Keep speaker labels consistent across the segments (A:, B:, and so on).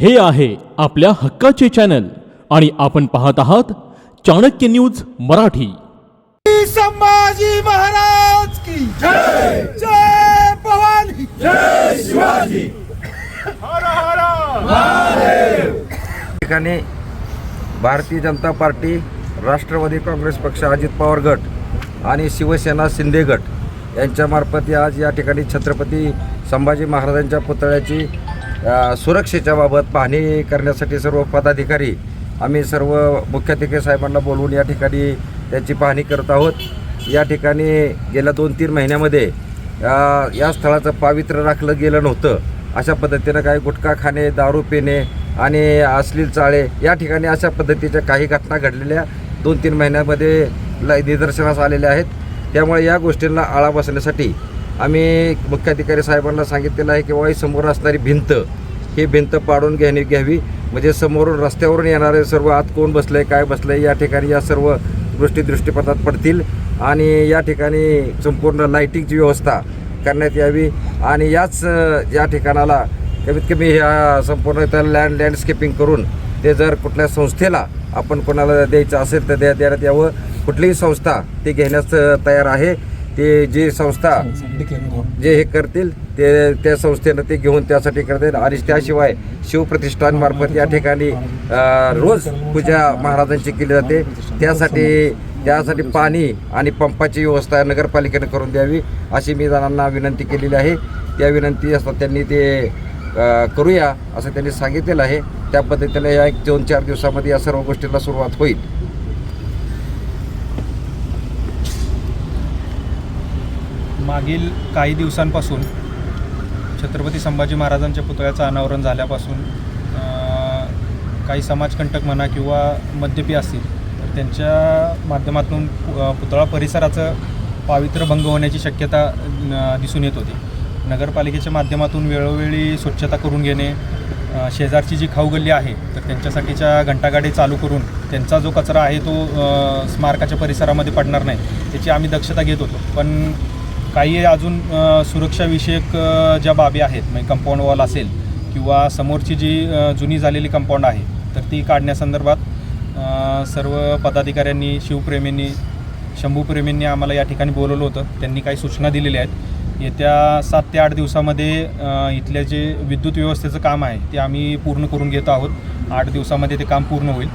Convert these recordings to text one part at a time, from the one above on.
A: हे आहे आपल्या हक्काचे चॅनल आणि आपण पाहत आहात चाणक्य न्यूज मराठी.
B: संभाजी महाराज की जय. जय भवानी जय. शिवाजी हर हर
C: ठिकाणी भारतीय जनता पार्टी राष्ट्रवादी काँग्रेस पक्ष अजित पवार गट आणि शिवसेना शिंदे गट यांच्यामार्फत आज या ठिकाणी छत्रपती संभाजी महाराजांच्या पुतळ्याची सुरक्षेच्या बाबत पाहणी करण्यासाठी सर्व पदाधिकारी आम्ही सर्व मुख्याधिकारी साहेबांना बोलवून या ठिकाणी त्याची पाहणी करत आहोत. या ठिकाणी गेल्या दोन तीन महिन्यामध्ये या स्थळाचं पावित्र्य राखलं गेलं नव्हतं. अशा पद्धतीनं काही गुटखा खाणे दारू पिणे आणि अश्लील चाळे या ठिकाणी अशा पद्धतीच्या काही घटना घडलेल्या दोन तीन महिन्यामध्ये ल निदर्शनास आलेल्या आहेत. त्यामुळे या गोष्टींना आळा बसण्यासाठी आम्ही मुख्याधिकारी साहेबांना सांगितलेलं आहे की बाबा समोर असणारी भिंत ही भिंत पाडून घेणे घ्यावी. म्हणजे समोरून रस्त्यावरून येणारे सर्व आत कोण बसलं आहे काय बसलं आहे या ठिकाणी या सर्व गोष्टी दृष्टीपथात पडतील. आणि या ठिकाणी संपूर्ण लाईटिंगची व्यवस्था करण्यात यावी. आणि याच या ठिकाणाला कमीत कमी ह्या संपूर्ण त्या लँड लँडस्केपिंग करून ते जर कुठल्या संस्थेला आपण कोणाला द्यायचं असेल तर द्या देण्यात यावं. कुठलीही संस्था ती घेण्यास तयार आहे. ते जी संस्था जे हे करतील ते त्या संस्थेनं ते घेऊन त्यासाठी करतील. आणि त्याशिवाय शिवप्रतिष्ठानमार्फत या ठिकाणी रोज पूजा महाराजांची केली जाते. त्यासाठी त्यासाठी पाणी आणि पंपाची व्यवस्था नगरपालिकेनं करून द्यावी अशी मी जणांना विनंती केलेली आहे. त्या विनंती असतात त्यांनी ते करूया असं त्यांनी सांगितलेलं आहे. त्या पद्धतीने या एक दोन चार दिवसामध्ये या सर्व गोष्टींना सुरुवात होईल.
D: मागील काही दिवसांपासून छत्रपती संभाजी महाराजांच्या पुतळ्याचं अनावरण झाल्यापासून काही समाजकंटक म्हणा किंवा मद्यपी असतील तर त्यांच्या माध्यमातून पुतळा परिसराचं पावित्र्य भंग होण्याची शक्यता दिसून येत होती. नगरपालिकेच्या माध्यमातून वेळोवेळी स्वच्छता करून घेणे शेजारची जी खाऊगल्ली आहे तर त्यांच्यासाठीच्या घंटागाडी चालू करून त्यांचा जो कचरा आहे तो स्मारकाच्या परिसरामध्ये पडणार नाही त्याची आम्ही दक्षता घेत होतो. पण काही अजून सुरक्षाविषयक ज्या बाबी आहेत म्हणजे कंपाऊंड वॉल असेल किंवा समोरची जी जुनी झालेली कंपाऊंड आहे तर ती काढण्यासंदर्भात सर्व पदाधिकाऱ्यांनी शिवप्रेमींनी शंभूप्रेमींनी आम्हाला या ठिकाणी बोलवलं होतं. त्यांनी काही सूचना दिलेल्या आहेत. येत्या सात ते आठ दिवसामध्ये इथल्या जे विद्युत व्यवस्थेचं काम आहे ते आम्ही पूर्ण करून घेत आहोत. आठ दिवसामध्ये ते काम पूर्ण होईल.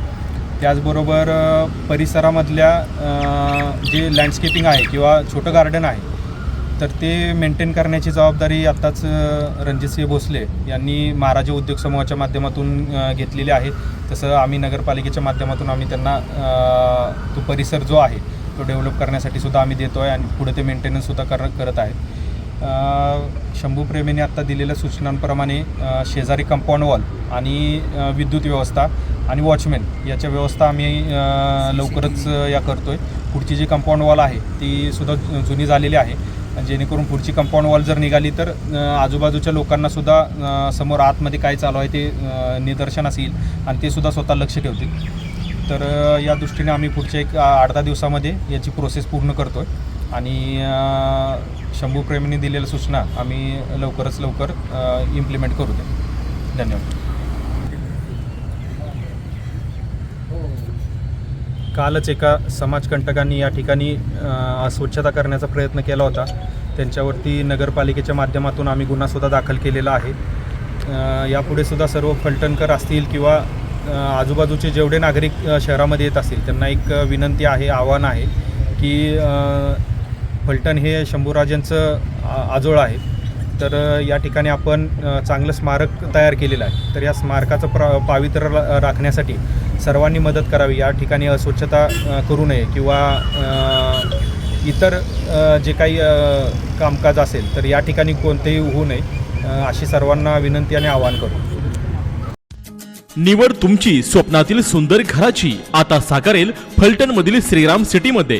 D: त्याचबरोबर परिसरामधल्या जे लँडस्केपिंग आहे किंवा छोटं गार्डन आहे तर ते मेंटेन करण्याची जबाबदारी आत्ताच रणजितसिंह भोसले यांनी महाराजा उद्योग समूहाच्या माध्यमातून घेतलेली आहे. तसं आम्ही नगरपालिकेच्या माध्यमातून आम्ही त्यांना तो परिसर जो आहे तो डेव्हलप करण्यासाठी सुद्धा आम्ही देतो आहे आणि पुढे ते मेंटेनन्ससुद्धा कर करत आहे शंभू शंभूप्रेमीने आत्ता दिलेल्या सूचनांप्रमाणे शेजारी कंपाऊंड वॉल आणि विद्युत व्यवस्था आणि वॉचमॅन याच्या व्यवस्था आम्ही लवकरच या करतो आहे पुढची जी कंपाऊंड वॉल आहे ती सुद्धा जुनी झालेली आहे. जेणेकरून पुढची कंपाऊंड वॉल जर निघाली तर आजूबाजूच्या लोकांना सुद्धा समोर आतमध्ये काय चालू आहे ते निदर्शन निदर्शनास येईल आणि ते सुद्धा स्वतः लक्ष ठेवतील. तर या दृष्टीने आम्ही पुढच्या एक आठ दहा दिवसामध्ये याची प्रोसेस पूर्ण करतो आहे आणि शंभू प्रेमींनी दिलेल्या सूचना आम्ही लवकरच लवकर इम्प्लिमेंट करू दे. धन्यवाद. कालच एका समाजकंटकांनी या ठिकाणी स्वच्छता अस्वच्छता करण्याचा प्रयत्न केला होता. त्यांच्यावरती नगरपालिकेच्या माध्यमातून आम्ही गुन्हासुद्धा दाखल केलेला आहे. यापुढे सुद्धा सर्व फलटणकर असतील किंवा आजूबाजूचे जेवढे नागरिक शहरामध्ये येत असतील त्यांना एक विनंती आहे आव्हान आहे की फलटण हे शंभूराजांचं आजोळ आहे. तर या ठिकाणी आपण चांगलं स्मारक तयार केलेलं आहे. तर या स्मारकाचं प्र पावित्र्य रा- राखण्यासाठी सर्वांनी मदत करावी. या ठिकाणी अस्वच्छता करू नये किंवा इतर जे काही कामकाज असेल तर या ठिकाणी कोणतेही होऊ नये. अशी सर्वांना विनंती आणि आवाहन करू.
A: निवड तुमची स्वप्नातील सुंदर घराची. आता साकारेल फलटण मधील श्रीराम सिटी मध्ये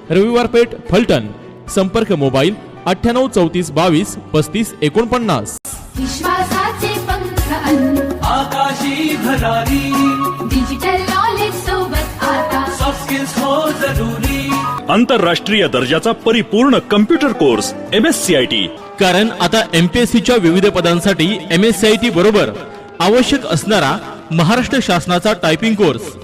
A: रविवार पेठ फलटण. संपर्क मोबाईल अठ्ठ्याण्णव चौतीस बावीस पस्तीस एकोणपन्नास.
E: विश्वासाचे पंख अन्न.
F: आकाशी भरारी.
E: डिजिटल नॉलेज सोबत आता.
F: सॉफ्ट स्किल्स हो जरुरी.
G: आंतरराष्ट्रीय दर्जाचा परिपूर्ण computer course M S C I T
A: कारण आता एमपीएससी च्या विविध पदांसाठी M S C I T बरोबर आवश्यक असणारा महाराष्ट्र शासनाचा typing course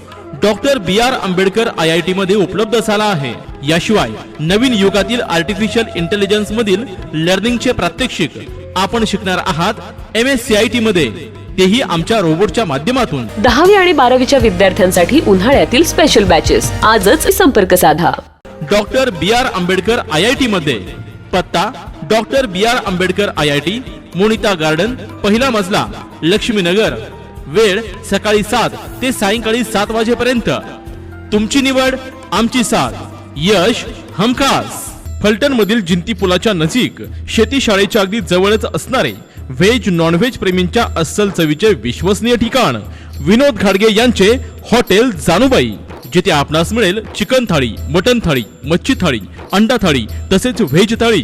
A: doctor B R Ambedkar I I T मध्ये उपलब्ध झाला आहे. याशिवाय नवीन युगातील आर्टिफिशियल इंटेलिजन्स मधील लर्निंगचे प्रात्यक्षिक आपण शिकणार आहात M S C I T मध्ये. तेही आमच्या रोबोटच्या माध्यमातून.
H: दहावी आणि बारावीच्या विद्यार्थ्यांसाठी उन्हाळ्यातील स्पेशल बॅचेस आजच संपर्क साधा.
A: Doctor B R Ambedkar I I T मध्ये पत्ता doctor B R Ambedkar I I T Monita garden पहिला मजला लक्ष्मीनगर. वेळ सकाळी सात ते सायंकाळी सात वाजेपर्यंत. तुमची निवड आमची साथ. यश हमखास. फलटण मधील जिंती पुलाच्या नजीक शेती शाळेच्या अगदी जवळच असणारे व्हेज नॉनव्हेज प्रेमींच्या अस्सल चवीचे विश्वसनीय ठिकाण विनोद घाडगे यांचे हॉटेल जानूबाई जिथे आपणास मिळेल चिकन थाळी मटन थाळी मच्छी थाळी अंडा थाळी तसेच व्हेज थाळी.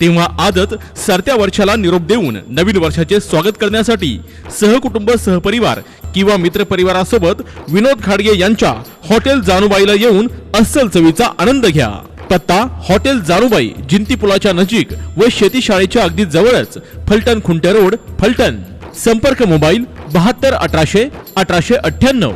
A: तेव्हा आजच सरत्या वर्षाला निरोप देऊन नवीन वर्षाचे स्वागत करण्यासाठी सहकुटुंब सहपरिवार किंवा मित्रपरिवारासोबत विनोद खाडगे यांच्या हॉटेल जानूबाईला येऊन अस्सल चवीचा आनंद घ्या. पत्ता हॉटेल जानूबाई जिंती पुलाच्या नजीक व शेती शाळेच्या अगदी जवळच फलटण खुंटे रोड फलटण. संपर्क मोबाईल बहात्तर अठराशे अठराशे अठ्ठ्याण्णव.